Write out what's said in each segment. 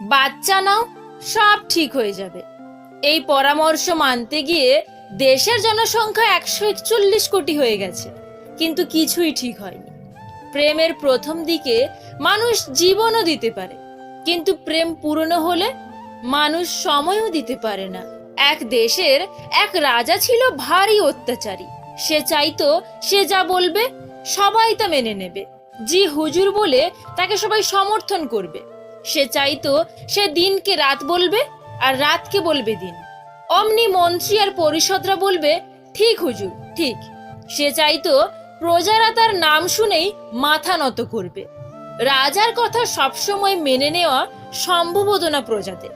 বাচ্চা নাও, সব ঠিক হয়ে যাবে। এই পরামর্শ মানতে গিয়ে দেশের জনসংখ্যা একশো একচল্লিশ কোটি হয়ে গেছে, কিন্তু কিছুই ঠিক হয়নি। প্রেমের প্রথম দিকে মানুষ জীবনও দিতে পারে, কিন্তু প্রেম পুরনো হলে মানুষ সময়ও দিতে পারে না। এক দেশের এক রাজা ছিল ভারী অত্যাচারী, সে চাইতো সে যা বলবে সবাই তা মেনে নেবে। জি হুজুর বলে তাকে সবাই সমর্থন করবে। সে চাইতো সে দিনকে রাত বলবে আর রাতকে বলবে দিন। অমনি মন্ত্রী আর পরিষদরা বলবে, ঠিক হুজুর, ঠিক। সে চাইতো প্রজারা তার নাম শুনেই মাথা নত করবে। রাজার কথা সবসময় মেনে নেওয়া সম্ভব হতো না প্রজাদের।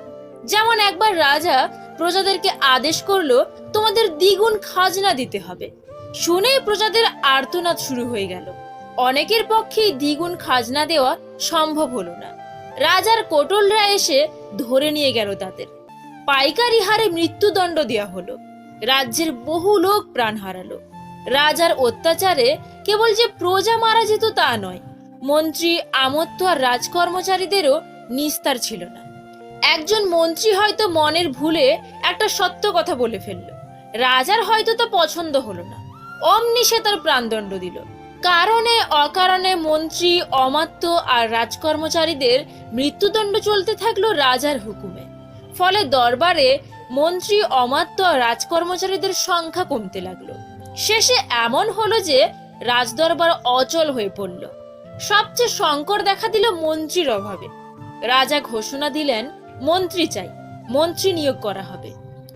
যেমন একবার রাজা প্রজাদেরকে আদেশ করল, তোমাদের দ্বিগুণ খাজনা দিতে হবে। শুনেই প্রজাদের আর্তনাদ শুরু হয়ে গেল। অনেকের পক্ষেই দ্বিগুণ খাজনা দেওয়া সম্ভব হলো না। রাজার কোটলরা এসে ধরে নিয়ে গেল তাদের। পাইকারি হারে মৃত্যুদণ্ড দেওয়া হলো। রাজ্যের বহু লোক প্রাণ হারালো। রাজার অত্যাচারে কেবল যে প্রজা মারা যেত তা নয়, মন্ত্রী আমত্ত আর রাজকর্মচারীদেরও নিস্তার ছিল না। একজন মন্ত্রী হয়তো মনের ভুলে একটা সত্য কথা বলে ফেলল। রাজার হয়তো তা পছন্দ হলো না। অমনি সে তার প্রাণদণ্ড দিল। কারণে, অকারণে মন্ত্রী, অমাত্য আর রাজকর্মচারীদের মৃত্যুদণ্ড চলতে থাকল রাজার হুকুমে। ফলে দরবারে মন্ত্রী, অমাত্য আর রাজকর্মচারীদের সংখ্যা কমতে লাগল। শেষে এমন হলো যে রাজদরবার অচল হয়ে পড়ল। সবচেয়ে সংকট দেখা দিল মন্ত্রীর অভাবে। রাজা ঘোষণা দিলেন, মন্ত্রী চাই, মন্ত্রী নিয়োগ করা হবে।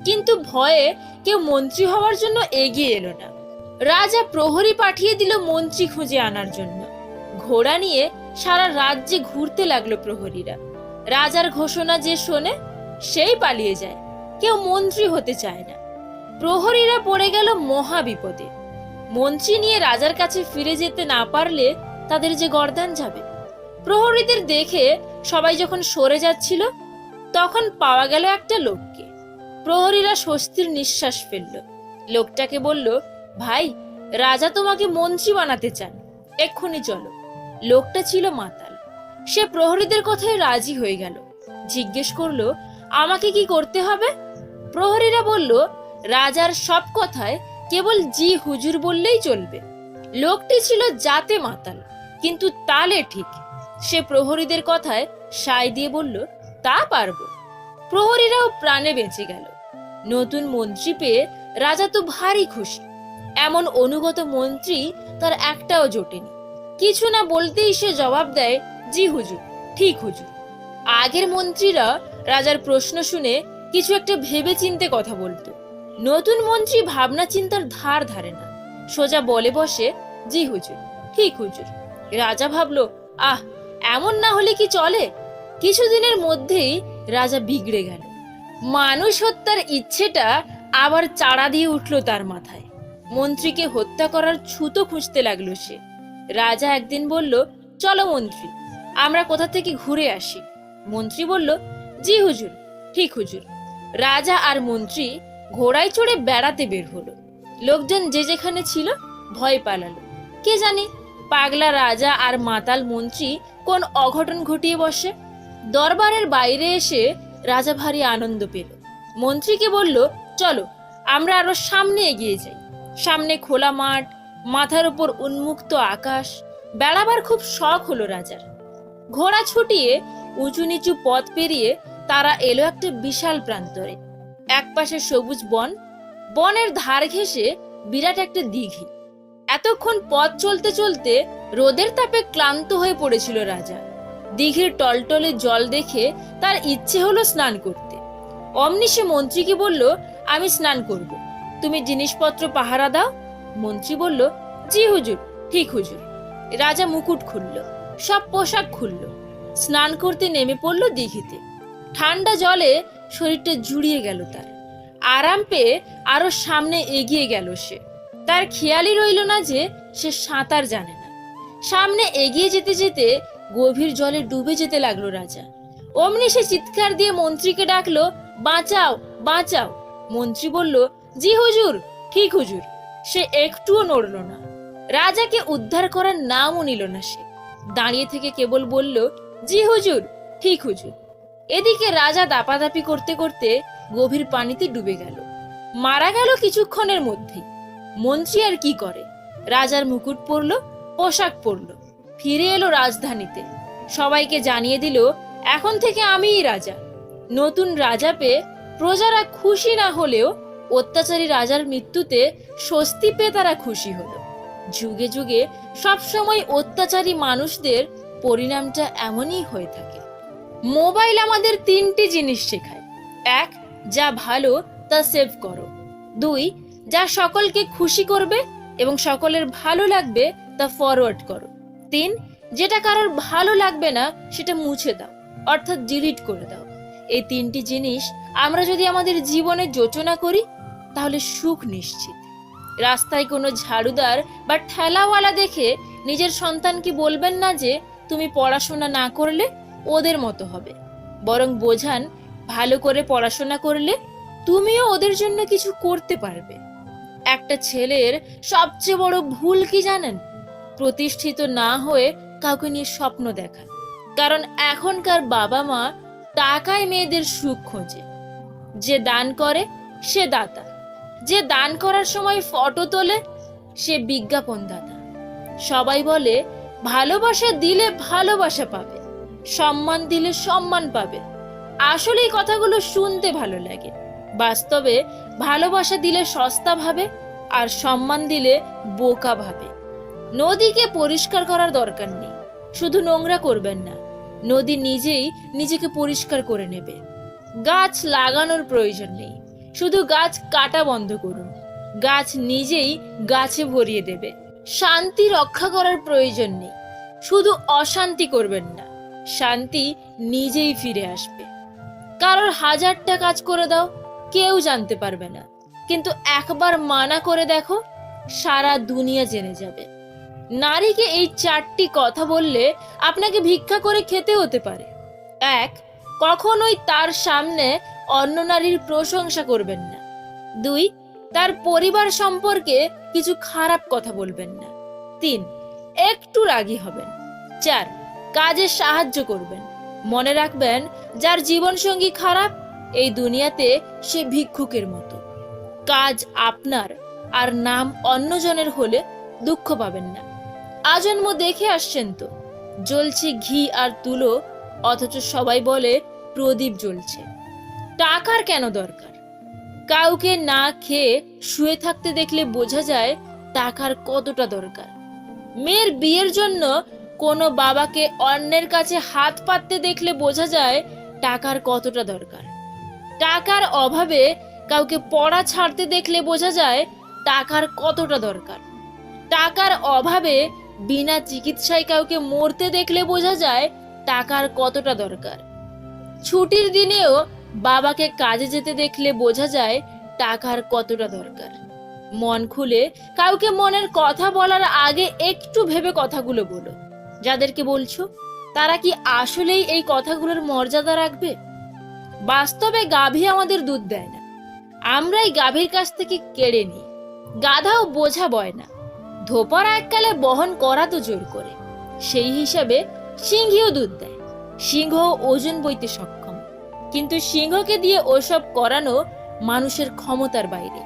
কিন্তু ভয়ে কেউ মন্ত্রী হওয়ার জন্য এগিয়ে এলো না। রাজা প্রহরী পাঠিয়ে দিল মন্ত্রী খুঁজে আনার জন্য। ঘোড়া নিয়ে সারা রাজ্যে ঘুরতে লাগল প্রহরীরা। রাজার ঘোষণা যে শোনে, সেই পালিয়ে যায়। কেউ মন্ত্রী হতে চায় না। প্রহরীরা পড়ে গেল মহা বিপদে মন্ত্রী নিয়ে রাজার কাছে ফিরে যেতে না পারলে তাদের যে গর্দান যাবে। প্রহরীদের দেখে সবাই যখন সরে যাচ্ছিল, তখন পাওয়া গেল একটা লোককে। প্রহরীরা স্বস্তির নিঃশ্বাস ফেলল। লোকটাকে বলল ভাই, রাজা তোমাকে মন্ত্রী বানাতে চান। এক্ষুনি চলো। লোকটা ছিল মাতাল। সে প্রহরীদের কথায় রাজি হয়ে গেল। জিজ্ঞেস করল, আমাকে কি করতে হবে? প্রহরীরা বলল, রাজার সব কথায় কেবল জি হুজুর বললেই চলবে। লোকটি ছিল জাতে মাতাল, কিন্তু তালে ঠিক। সে প্রহরীদের কথায় সায় দিয়ে বলল, তা পারব। প্রহরীরাও প্রাণে বেঁচে গেল। নতুন মন্ত্রী পেয়ে রাজা তো ভারী খুশি। এমন অনুগত মন্ত্রী তার একটাও জোটেনি। কিছু না বলতেই সে জবাব দেয়, জি হুজুর, ঠিক হুজুর। আগের মন্ত্রীরা রাজার প্রশ্ন শুনে কিছু একটা ভেবে চিনতে কথা বলতো। নতুন মন্ত্রী ভাবনা চিন্তার ধার ধারে না। সোজা বলে বসে, জি হুজুর, ঠিক হুজুর। রাজা ভাবলো, আহ, এমন না হলে কি চলে? কিছুদিনের মধ্যেই রাজা বিগড়ে গেল। মানুষ হত্যার ইচ্ছেটা আবার চাড়া দিয়ে উঠল তার মাথায়। মন্ত্রীকে হত্যা করার ছুতো খুঁজতে লাগল সে। রাজা একদিন বলল, চলো মন্ত্রী, আমরা কোথা থেকে ঘুরে আসি? মন্ত্রী বলল, জি হুজুর, ঠিক হুজুর। রাজা আর মন্ত্রী ঘোড়ায় চড়ে বেড়াতে বের হলো। লোকজন যে যেখানে ছিল ভয় পালালো। কে জানে পাগলা রাজা আর মাতাল মন্ত্রী কোন অঘটন ঘটিয়ে বসে? দরবারের বাইরে এসে রাজা ভারী আনন্দ পেল। মন্ত্রীকে বলল, চলো, আমরা আরও সামনে এগিয়ে যাই। সামনে খোলা মাঠ, মাথার উপর উন্মুক্ত আকাশ বেড়াবার খুব শখ হলো রাজার। ঘোড়া ছুটিয়ে উঁচু নিচু পথ পেরিয়ে তারা এলো একটা বিশাল প্রান্তরে। একপাশে সবুজ বন, বনের ধার ঘেঁষে বিরাট একটা দিঘি। এতক্ষণ পথ চলতে চলতে রোদের তাপে ক্লান্ত হয়ে পড়েছিল রাজা। দিঘির টলটলে জল দেখে তার ইচ্ছে হলো স্নান করতে। অমনি সে মন্ত্রীকে বলল, আমি স্নান করব। তুমি জিনিসপত্র পাহারা দাও? মন্ত্রী বলল, জি হুজুর, ঠিক হুজুর। রাজা মুকুট খুলল, সব পোশাক খুলল, স্নান করতে নেমে পড়ল দিঘিতে। ঠান্ডা জলে শরীরটা জুড়িয়ে গেল তার। আরাম পেয়ে আরও সামনে এগিয়ে গেল সে। তার খেয়ালই রইল না যে সে সাঁতার জানে না। সামনে এগিয়ে যেতে যেতে গভীর জলে ডুবে যেতে লাগল রাজা। অমনি সে চিৎকার দিয়ে মন্ত্রীকে ডাকলো, বাঁচাও বাঁচাও। মন্ত্রী বলল জি হুজুর, ঠিক হুজুর। সে একটুও নড়ল না। রাজাকে উদ্ধার করার নামও নিল না সে। দাঁড়িয়ে থেকে কেবল বলল, জি হুজুর, ঠিক হুজুর। এদিকে রাজা দাপাদাপি করতে করতে গভীর পানিতে ডুবে গেল। মারা গেল কিছুক্ষণের মধ্যেই। মন্ত্রী আর কি করে? রাজার মুকুট পরল, পোশাক পরল। ফিরে এলো রাজধানীতে। সবাইকে জানিয়ে দিল, এখন থেকে আমিই রাজা। নতুন রাজা পেয়ে প্রজারা খুশি না হলেও অত্যাচারী রাজার মৃত্যুতে স্বস্তি পেয়ে তারা খুশি হল। যুগে যুগে সবসময় অত্যাচারী মানুষদের পরিণামটা এমনই হয়ে থাকে। মোবাইল আমাদের তিনটি জিনিস শেখায়। এক, যা ভালো, তা সেভ করো। দুই, যা সকলকে খুশি করবে এবং সকলের ভালো লাগবে, তা ফরওয়ার্ড করো। তিন, যেটা কারোর ভালো লাগবে না, সেটা মুছে দাও, অর্থাৎ ডিলিট করে দাও। এই তিনটি জিনিস আমরা যদি আমাদের জীবনে যোচনা করি তাহলে সুখ নিশ্চিত। রাস্তায় কোনো ঝাড়ুদার বা ঠেলাওয়ালা দেখে নিজের সন্তানকে বলবেন না যে, তুমি পড়াশোনা না করলে ওদের মতো হবে। বরং বোঝান, ভালো করে পড়াশোনা করলে তুমিও ওদের জন্য কিছু করতে পারবে। একটা ছেলের সবচেয়ে বড় ভুল কি জানেন? প্রতিষ্ঠিত না হয়ে কাউকে নিয়ে স্বপ্ন দেখা। কারণ এখনকার বাবা মা টাকায় মেয়েদের সুখ খোঁজে। যে দান করে, সে দাতা। যে দান করার সময় ফটো তোলে, সে বিজ্ঞাপন দাতা সবাই বলে, ভালোবাসা দিলে ভালোবাসা পাবে, সম্মান দিলে সম্মান পাবে। আসলে এই কথাগুলো শুনতে ভালো লাগে। বাস্তবে ভালোবাসা দিলে সস্তা ভাবে আর সম্মান দিলে বোকা ভাবে। নদীকে পরিষ্কার করার দরকার নেই, শুধু নোংরা করবেন না। নদী নিজেই নিজেকে পরিষ্কার করে নেবে। গাছ লাগানোর প্রয়োজন নেই। শুধু গাছ কাটা বন্ধ করুন। গাছ নিজেই গাছে ভরিয়ে দেবে। শান্তি রক্ষা করার প্রয়োজন নেই। শুধু অশান্তি করবেন না, শান্তি নিজেই ফিরে আসবে। কারোর হাজারটা কাজ করে দাও, কেউ জানতে পারবে না। কিন্তু একবার মানা করে দেখো, সারা দুনিয়া জেনে যাবে। নারীকে এই চারটি কথা বললে আপনাকে ভিক্ষা করে খেতে হতে পারে। এক, কখনোই তার সামনে অন্য নারীর প্রশংসা করবেন না। দুই, তার পরিবার সম্পর্কে কিছু খারাপ কথা বলবেন না। তিন, একটু রাগী হবেন। চার, কাজে সাহায্য করবেন। মনে রাখবেন, যার জীবনসঙ্গী খারাপ, এই দুনিয়াতে সে ভিক্ষুকের মতো। কাজ আপনার, আর নাম অন্যজনের হলে দুঃখ পাবেন না। আজন্ম দেখে আসছেন তো। জ্বলছে ঘি আর তুলো, অথচ সবাই বলে প্রদীপ জ্বলছে। টাকার কেন দরকার? কাউকে না খেয়ে শুয়ে থাকতে দেখলে বোঝা যায় টাকার কতটা দরকার। মেয়ের বিয়ের জন্য কোনো বাবাকে অন্যের কাছে হাত পাততে দেখলে বোঝা যায় টাকার কতটা দরকার। টাকার অভাবে কাউকে পড়া ছাড়তে দেখলে বোঝা যায় টাকার কতটা দরকার। টাকার অভাবে বিনা চিকিৎসায় কাউকে মরতে দেখলে বোঝা যায় টাকার কতটা দরকার। ছুটির দিনেও বাবাকে কাজে যেতে দেখলে বোঝা যায় টাকার কতটা দরকার। মন খুলে কাউকে মনের কথা বলার আগে একটু ভেবে কথাগুলো বলো। যাদেরকে বলছো, তারা কি আসলেই এই কথাগুলোর মর্যাদা রাখবে? বাস্তবে গাভী আমাদের দুধ দেয় না। আমরাই গাভীর কাছ থেকে কেড়ে নিই। গাধাও বোঝা বয় না। ধোপার এককালে বহন করা তো জোর করে। সেই হিসাবে সিংহীও দুধ দেয়। সিংহ ওজন বইতে সক্ষম কিন্তু সিংহকে দিয়ে ওসব করানো মানুষের ক্ষমতার বাইরে।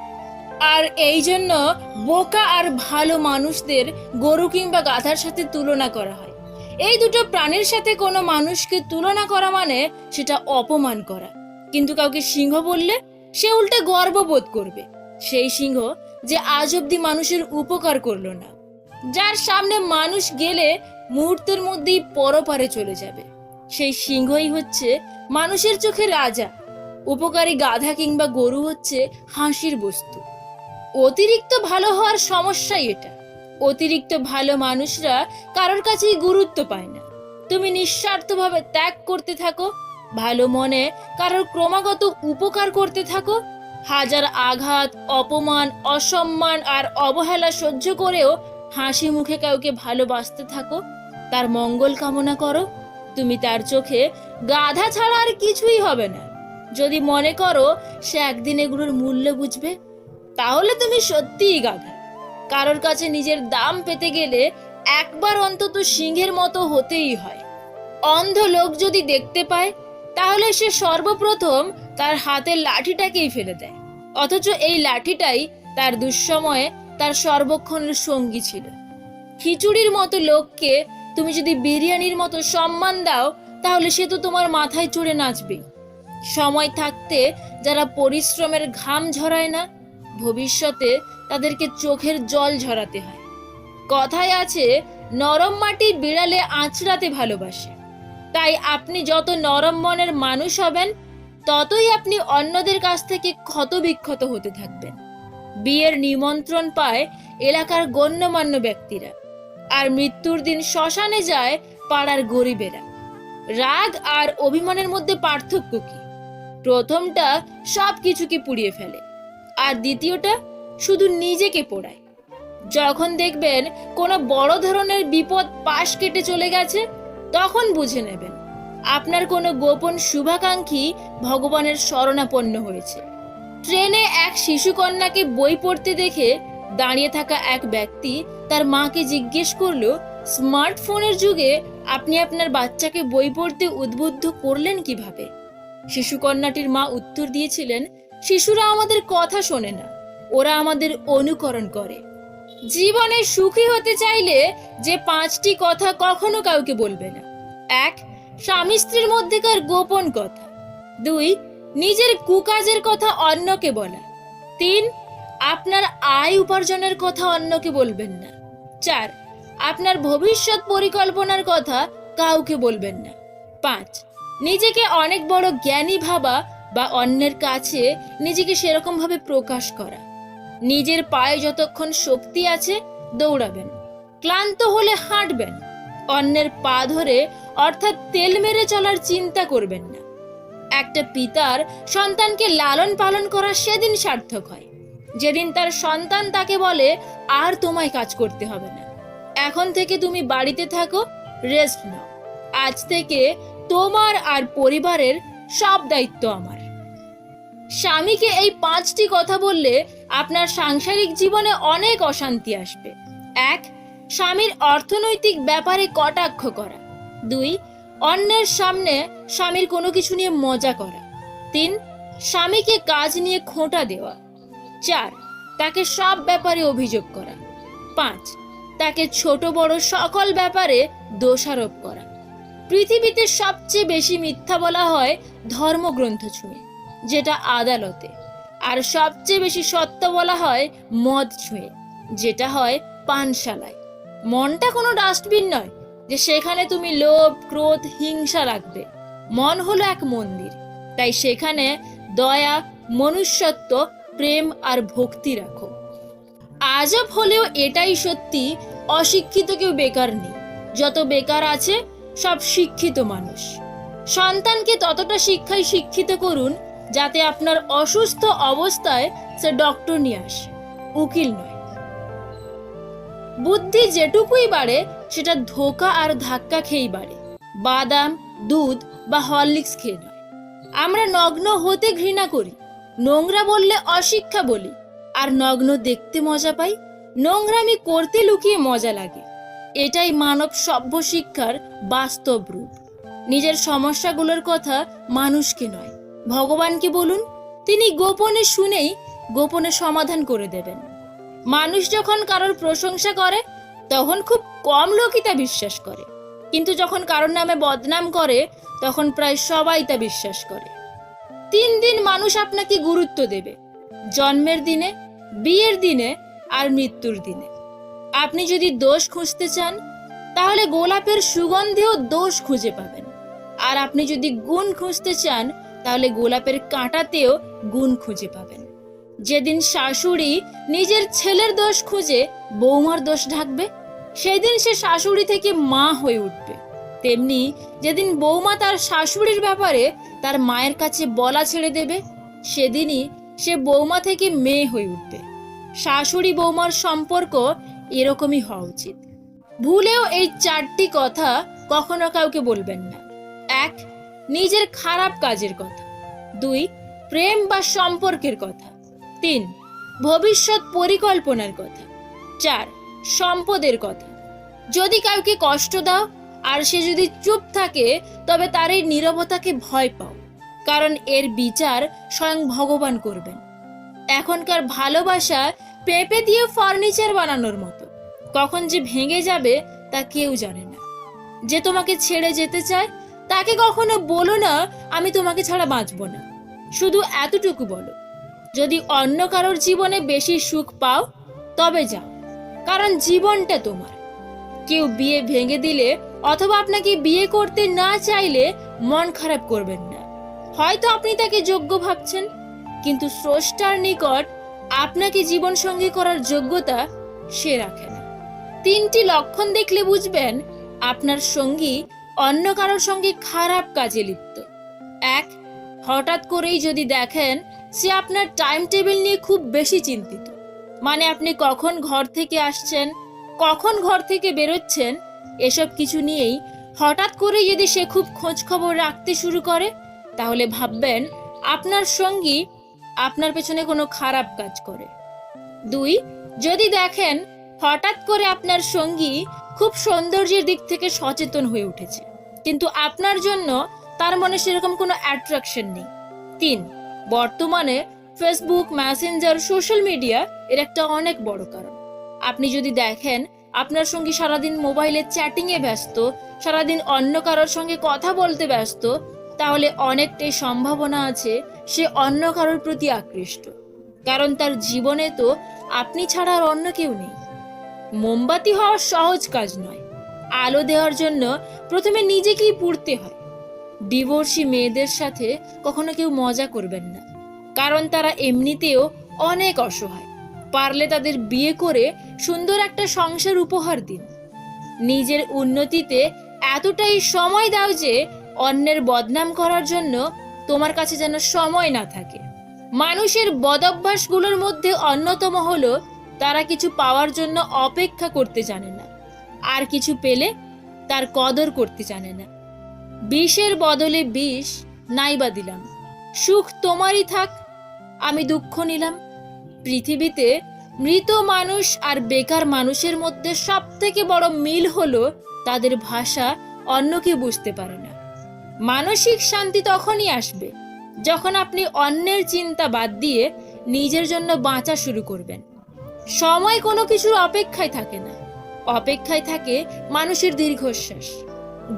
আর এই জন্য বোকা আর ভালো মানুষদের গরু কিংবা গাধার সাথে তুলনা করা হয়। এই দুটো প্রাণীর সাথে কোনো মানুষকে তুলনা করা মানে সেটা অপমান করা। কিন্তু কাউকে সিংহ বললে সে উল্টে গর্ববোধ করবে। সেই সিংহ যে আজ অব্দি মানুষের উপকার করল না। যার সামনে মানুষ গেলে মুহূর্তের মধ্যেই পরপারে চলে যাবে। সেই সিংহই হচ্ছে মানুষের চোখে রাজা। উপকারী গাধা কিংবা গরু হচ্ছে হাসির বস্তু। অতিরিক্ত ভালো হওয়ার সমস্যাই এটা। অতিরিক্ত ভালো মানুষরা কারোর কাছেই গুরুত্ব পায় না। তুমি নিঃস্বার্থভাবে ত্যাগ করতে থাকো, ভালো মনে কারোর ক্রমাগত উপকার করতে থাকো, হাজার আঘাত, অপমান, অসম্মান আর অবহেলা সহ্য করেও হাসি মুখে কাউকে ভালোবাসতে থাকো, তার মঙ্গল কামনা করো তুমি তার চোখে গাধা ছাড়া আর কিছুই হবে না। যদি মনে করো সে একদিন এগুলোর মূল্য বুঝবে, তাহলে তুমি সত্যিই গাধা। কারোর কাছে নিজের দাম পেতে গেলে একবার অন্তত সিংহের মতো হতেই হয়। অন্ধ লোক যদি দেখতে পায়, তাহলে সে সর্বপ্রথম তার হাতের লাঠিটাকেই ফেলে দেয়। অথচ এই লাঠিটাই তার দুঃসময়ে তার সর্বক্ষণের সঙ্গী ছিল। খিচুড়ির মতো লোককে তুমি যদি বিরিয়ানির মতো সম্মান দাও, তাহলে সে তো তোমার মাথায় চড়ে নাচবে। সময় থাকতে যারা পরিশ্রমের ঘাম ঝরায় না, ভবিষ্যতে তাদেরকে চোখের জল ঝরাতে হয়। কথায় আছে, নরম মাটি বিড়ালে আঁচড়াতে ভালোবাসে। তাই আপনি যত নরম মনের মানুষ হবেন, ততই আপনি অন্যদের কাছ থেকে ক্ষতবিক্ষত হতে থাকবেন। বিয়ের নিমন্ত্রণ পায় এলাকার গণ্যমান্য ব্যক্তিরা। আর মৃত্যুর দিন শ্মশানে যায় পাড়ার গরিবেরা। রাগ আর অভিমানের মধ্যে পার্থক্য কি? প্রথমটা সব কিছুকে পুড়িয়ে ফেলে, আর দ্বিতীয়টা শুধু নিজেকে পোড়ায়। যখন দেখবেন কোনো বড় ধরনের বিপদ পাশ কেটে চলে গেছে, তখন বুঝে নেবেন, আপনার কোনো গোপন শুভাকাঙ্ক্ষী ভগবানের শরণাপন্ন হয়েছে। ট্রেনে এক শিশুকন্যাকে বই পড়তে দেখে দাঁড়িয়ে থাকা এক ব্যক্তি তার মাকে জিজ্ঞেস করল, স্মার্টফোনের যুগে আপনি আপনার বাচ্চাকে বই পড়তে উদ্বুদ্ধ করলেন কীভাবে? শিশুকন্যাটির মা উত্তর দিয়েছিলেন, শিশুরা আমাদের কথা শোনে না, ওরা আমাদের অনুকরণ করে। জীবনে সুখী হতে চাইলে যে পাঁচটি কথা কখনো কাউকে বলবে না। এক, স্বামী স্ত্রীর মধ্যেকার গোপন কথা। দুই, নিজের কুকাজের কথা অন্যকে বলা। তিন, আপনার আয় উপার্জনের কথা অন্যকে বলবেন না। চার, আপনার ভবিষ্যৎ পরিকল্পনার কথা কাউকে বলবেন না। পাঁচ, নিজেকে অনেক বড় জ্ঞানী ভাবা বা অন্যের কাছে নিজেকে সেরকম ভাবে প্রকাশ করা। নিজের পায়ে যতক্ষণ শক্তি আছে, দৌড়াবেন। ক্লান্ত হলে হাঁটবেন। অন্যের পা ধরে অর্থাৎ তেল মেরে চলার চিন্তা করবেন না। একটা পিতার সন্তানকে লালন পালন করা সেদিন সার্থক হয়। যেদিন তার সন্তান তাকে বলে, আর তোমায় কাজ করতে হবে না। এখন থেকে তুমি বাড়িতে থাকো রেস্ট নাও। আজ থেকে তোমার আর পরিবারের সব দায়িত্ব আমার। স্বামীকে এই পাঁচটি কথা বললে আপনার সাংসারিক জীবনে অনেক অশান্তি আসবে। এক, স্বামীর অর্থনৈতিক ব্যাপারে কটাক্ষ করা। দুই, অন্যের সামনে স্বামীর কোনো কিছু নিয়ে মজা করা। তিন, স্বামীকে কাজ নিয়ে খোঁটা দেওয়া। চার, তাকে সব ব্যাপারে অভিযোগ করা। পাঁচ, তাকে ছোট বড় সকল ব্যাপারে দোষারোপ করা। পৃথিবীতে সবচেয়ে বেশি মিথ্যা বলা হয় ধর্মগ্রন্থ ছুঁয়ে, যেটা আদালতে। আর সবচেয়ে বেশি সত্য বলা হয় মদ ছুঁয়ে, যেটা হয় পানশালায়। মনটা কোনো ডাস্টবিন নয় যে সেখানে তুমি লোভ, ক্রোধ, হিংসা রাখবে। মন হলো এক মন্দির, তাই সেখানে দয়া, মনুষ্যত্ব প্রেম আর ভক্তি রাখো। আজব হলেও এটাই সত্যি, অশিক্ষিত কেউ বেকার নেই। যত বেকার আছে, সব শিক্ষিত মানুষ। সন্তানকে ততটা শিক্ষায় শিক্ষিত করুন, যাতে আপনার অসুস্থ অবস্থায় সে ডক্টর নিয়ে আসে, উকিল নয়। বুদ্ধি যেটুকুই বাড়ে, সেটা ধোকা আর ধাক্কা খেয়েই বাড়ে। বাদাম, দুধ বা হরলিক্স খেয়ে নয়। আমরা নগ্ন হতে ঘৃণা করি। নোংরা বললে অশিক্ষা বলি, আর নগ্ন দেখতে মজা পাই, নোংরামি করতে লুকিয়ে মজা লাগে। এটাই মানব সভ্য শিক্ষার বাস্তব রূপ। নিজের সমস্যাগুলোর কথা মানুষকে নয়, ভগবানকে বলুন, তিনি গোপনে শুনেই গোপনে সমাধান করে দেবেন। মানুষ যখন কারোর প্রশংসা করে, তখন খুব কম লোকই তা বিশ্বাস করে। কিন্তু যখন কারোর নামে বদনাম করে, তখন প্রায় সবাই তা বিশ্বাস করে। তিন দিন মানুষ আপনাকে গুরুত্ব দেবে। জন্মের দিনে, বিয়ের দিনে আর মৃত্যুর দিনে। আপনি যদি দোষ খুঁজতে চান, তাহলে গোলাপের সুগন্ধেও দোষ খুঁজে পাবেন। আর আপনি যদি গুণ খুঁজতে চান, তাহলে গোলাপের কাঁটাতেও গুণ খুঁজে পাবেন। যেদিন শাশুড়ি নিজের ছেলের দোষ খুঁজে বৌমার দোষ ঢাকবে, সেদিন সে শাশুড়ি থেকে মা হয়ে উঠবে। তেমনি যেদিন বৌমা তার শাশুড়ির ব্যাপারে তার মায়ের কাছে বলা ছেড়ে দেবে, সেদিনই সে বৌমা থেকে মেয়ে হয়ে উঠবে। শাশুড়ি বৌমার সম্পর্ক এরকমই হওয়া উচিত। ভুলেও এই চারটি কথা কখনো কাউকে বলবেন না। এক, নিজের খারাপ কাজের কথা। দুই, প্রেম বা সম্পর্কের কথা। তিন, ভবিষ্যৎ পরিকল্পনার কথা। চার, সম্পদের কথা। যদি কাউকে কষ্ট দাও আর সে যদি চুপ থাকে, তবে তার এই নীরবতাকে ভয় পাও, কারণ এর বিচার স্বয়ং ভগবান করবেন। এখনকার ভালোবাসা পেঁপে দিয়ে ফার্নিচার বানানোর মতো। কখন যে ভেঙে যাবে তা কেউ জানে না। যে তোমাকে ছেড়ে যেতে চায়, তাকে কখনো বলো না, আমি তোমাকে ছাড়া বাঁচবো না। শুধু এতটুকু বলো, যদি অন্য কারোর জীবনে বেশি সুখ পাও, তবে যাও, কারণ জীবনটা তোমার। কেউ বিয়ে ভেঙে দিলে অথবা আপনাকে বিয়ে করতে না চাইলে মন খারাপ করবেন না। হয়তো আপনি তাকে যোগ্য ভাবছেন, কিন্তু স্রষ্টার নিকট আপনাকে জীবন সঙ্গী করার যোগ্যতা সে রাখে না। তিনটি লক্ষণ দেখলে বুঝবেন আপনার সঙ্গী অন্য কারোর সঙ্গে খারাপ কাজে লিপ্ত। এক, হঠাৎ করেই যদি দেখেন সে আপনার টাইম টেবিল নিয়ে খুব বেশি চিন্তিত মানে আপনি কখন ঘর থেকে আসছেন, কখন ঘর থেকে বেরোচ্ছেন এসব কিছু নিয়েই হঠাৎ করে যদি সে খুব খোঁজ খবর রাখতে শুরু করে, তাহলে ভাববেন আপনার সঙ্গী আপনার পেছনে কোনো খারাপ কাজ করে। দুই, যদি দেখেন হঠাৎ করে আপনার সঙ্গী খুব সৌন্দর্যের দিক থেকে সচেতন হয়ে উঠেছে, কিন্তু আপনার জন্য তার মনে সেরকম কোনো অ্যাট্রাকশন নেই। তিন, বর্তমানে ফেসবুক মেসেঞ্জার সোশ্যাল মিডিয়া এর একটা অনেক বড় কারণ। আপনি যদি দেখেন আপনার সঙ্গী সারাদিন মোবাইলে চ্যাটিং এ ব্যস্ত, সারাদিন অন্য কারোর সঙ্গে কথা বলতে ব্যস্ত, তাহলে অনেকটাই সম্ভাবনা আছে সে অন্য কারোর প্রতি আকৃষ্ট। কারণ তার জীবনে তো আপনি ছাড়া আর অন্য কেউ নেই। মোমবাতি হওয়া সহজ কাজ নয়। আলো দেওয়ার জন্য প্রথমে নিজেকেই পুড়তে হয়। ডিভোর্সি মেয়েদের সাথে কখনো কেউ মজা করবেন না। কারণ তারা এমনিতেও অনেক অসহায়। পারলে তাদের বিয়ে করে সুন্দর একটা সংসার উপহার দিন। নিজের উন্নতিতে এতটাই সময় দাও যে অন্যের বদনাম করার জন্য তোমার কাছে যেন সময় না থাকে। মানুষের বদভ্যাসগুলোর মধ্যে অন্যতম হলো তারা কিছু পাওয়ার জন্য অপেক্ষা করতে জানে না। আর কিছু পেলে তার কদর করতে জানে না। বিষের বদলে বিষ নাইবা দিলাম। সুখ তোমারই থাক, আমি দুঃখ নিলাম। পৃথিবীতে মৃত মানুষ আর বেকার মানুষের মধ্যে সব থেকে বড় মিল হলো তাদের ভাষা, অন্য কেউ বুঝতে পারে না। মানসিক শান্তি তখনই আসবে যখন আপনি অন্যের চিন্তা বাদ দিয়ে নিজের জন্য বাঁচা শুরু করবেন। সময় কোনো কিছুর অপেক্ষায় থাকে না। অপেক্ষায় থাকে মানুষের দীর্ঘশ্বাস,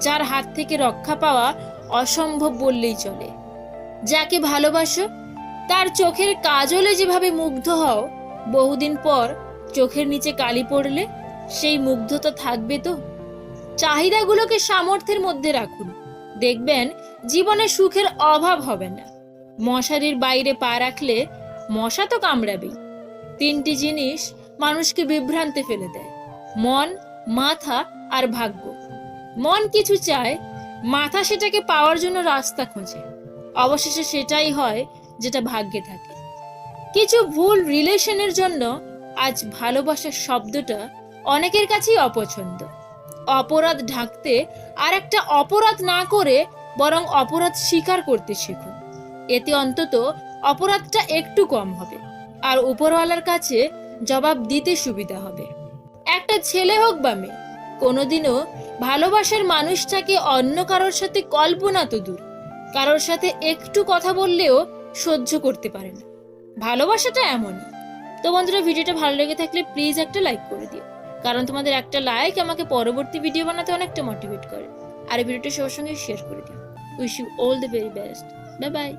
যার হাত থেকে রক্ষা পাওয়া অসম্ভব বললেই চলে। যাকে ভালোবাসো, তার চোখের কাজলে যেভাবে মুগ্ধ হও বহুদিন পর চোখের নিচে কালি পড়লে সেই মুগ্ধতা থাকবে তো? চাহিদাগুলোকে সামর্থ্যের মধ্যে রাখুন। দেখবেন জীবনে সুখের অভাব হবে না। মশারির বাইরে পা রাখলে মশা তো কামড়াবেই। তিনটি জিনিস মানুষকে বিভ্রান্তে ফেলে দেয়, মন, মাথা আর ভাগ্য। মন কিছু চায়, মাথা সেটাকে পাওয়ার জন্য রাস্তা খোঁজে। অবশেষে সেটাই হয় যেটা ভাগ্যে থাকে। কিছু ভুল রিলেশনের জন্য আজ ভালোবাসার শব্দটা অনেকের কাছেই অপছন্দ। অপরাধ ঢাকতে আর একটা অপরাধ না করে বরং অপরাধ স্বীকার করতে শিখুন। এতে অন্তত অপরাধটা একটু কম হবে আর উপরওয়ালার কাছে জবাব দিতে সুবিধা হবে। একটা ছেলে হোক বা মেয়ে, কোনোদিনও ভালোবাসার মানুষটাকে অন্য কারোর সাথে কল্পনা তো দূর। কারোর সাথে একটু কথা বললেও সহ্য করতে পারে না। ভালোবাসাটা এমনই। তো বন্ধুরা, ভিডিওটা ভালো লেগে থাকলে প্লিজ একটা লাইক করে দিও। কারণ তোমাদের একটা লাইক আমাকে পরবর্তী ভিডিও বানাতে অনেকটা মোটিভেট করে। আর ভিডিওটা সবার সঙ্গে শেয়ার করে দিও। Wish you all the very best bye bye